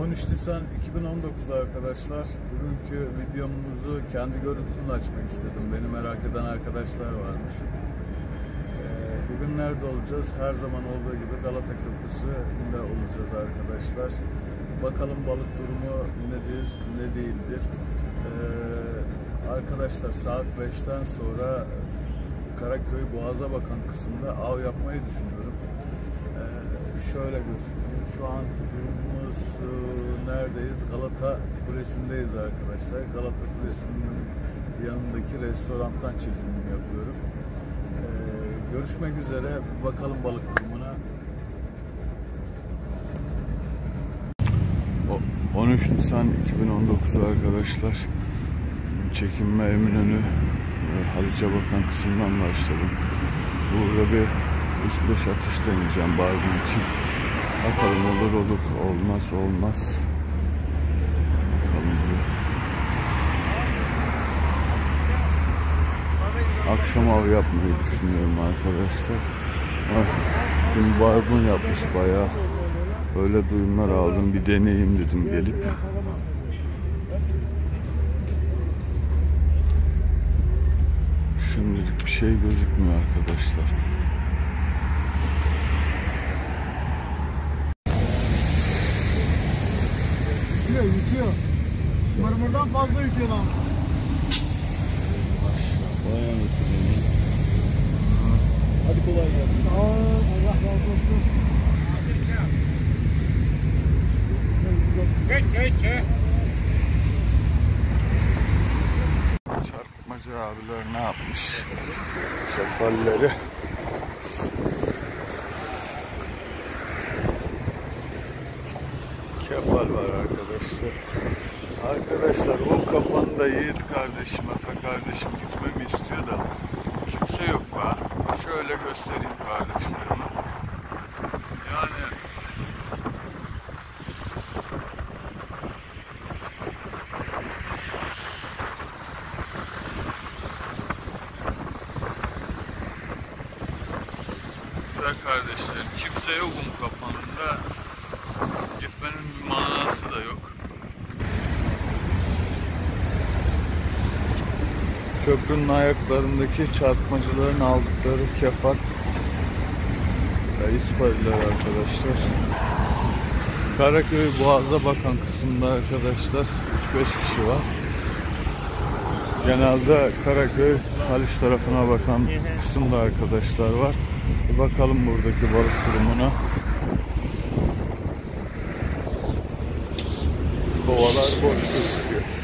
13 Nisan 2019 arkadaşlar. Bugünkü videomuzu kendi görüntümle açmak istedim. Beni merak eden arkadaşlar varmış. Ee, Bugün nerede olacağız? Her zaman olduğu gibi Galata Köprüsü'nde olacağız arkadaşlar. Bakalım balık durumu nedir, ne değildir. Ee, Arkadaşlar saat 5'ten sonra Karaköy Boğaz'a bakan kısımda av yapmayı düşünüyorum. Ee, şöyle göstereyim. Şu an durumumuz e, neredeyiz? Galata Kulesi'ndeyiz arkadaşlar. Galata Kulesi'nin yanındaki restorandan çekimimi yapıyorum. Ee, görüşmek üzere. Bakalım balık durumuna. O- 13 Nisan 2019 arkadaşlar. Çekinme Eminönü e, Haliç'e bakan kısımdan başladım. Burada bir üst beş atış deneyeceğim barbun için. Bakalım olur olur olmaz olmaz. Bakalım. Akşam av yapmayı düşünüyorum arkadaşlar. Ah, Dün barbun yapmış bayağı. Öyle duyumlar aldım bir deneyeyim dedim gelip. Şimdilik bir şey gözükmüyor arkadaşlar. Mırmırdan fazla yıkıyor lan. Vay anasını ya. Hadi kolay gelsin. Sağ ol, Allah razı olsun. Çarpmacı abiler ne yapmış? Kefalleri. Kefal var arkadaşlar. Arkadaşlar o kapanda Yiğit kardeşim, Efe kardeşim gitmemi istiyor da kimse yok be. Şöyle göstereyim kardeşlerime. Yani Güzel kardeşlerim. Kimse yok um kapanında. Gitmenin bir manası da yok. Köprünün ayaklarındaki çarpmacıların aldıkları kefal ve ispariler arkadaşlar. Karaköy Boğaz'a bakan kısımda arkadaşlar 3-5 kişi var. Genelde Karaköy Haliç tarafına bakan kısımda arkadaşlar var. Bir bakalım buradaki balık durumuna. Kovalar boş gözüküyor.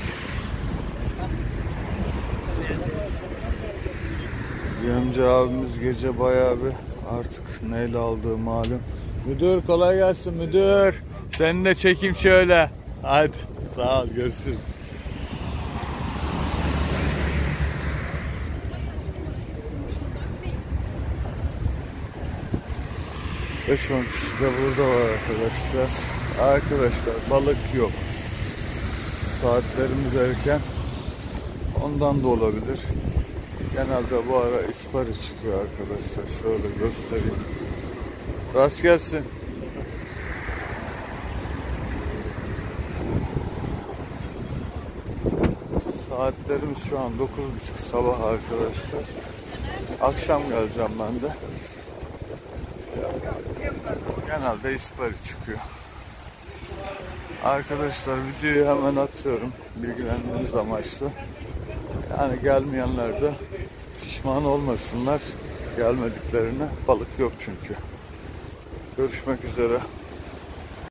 Yemci abimiz gece bayağı bir artık neyle aldığı malum. Müdür kolay gelsin müdür. Seni de çekeyim şöyle. Hadi sağ ol görüşürüz. 5-10 kişi de burada var arkadaşlar. Arkadaşlar balık yok. Saatlerimiz erken. Ondan da olabilir. Genelde bu ara ispari çıkıyor arkadaşlar. Şöyle göstereyim. Rast gelsin. Saatlerimiz şu an 9.30 sabah arkadaşlar. Akşam geleceğim ben de. Genelde ispari çıkıyor. Arkadaşlar videoyu hemen atıyorum. Bilgilenmeniz amaçlı. Yani gelmeyenler de pişman olmasınlar. Gelmediklerine balık yok çünkü. Görüşmek üzere.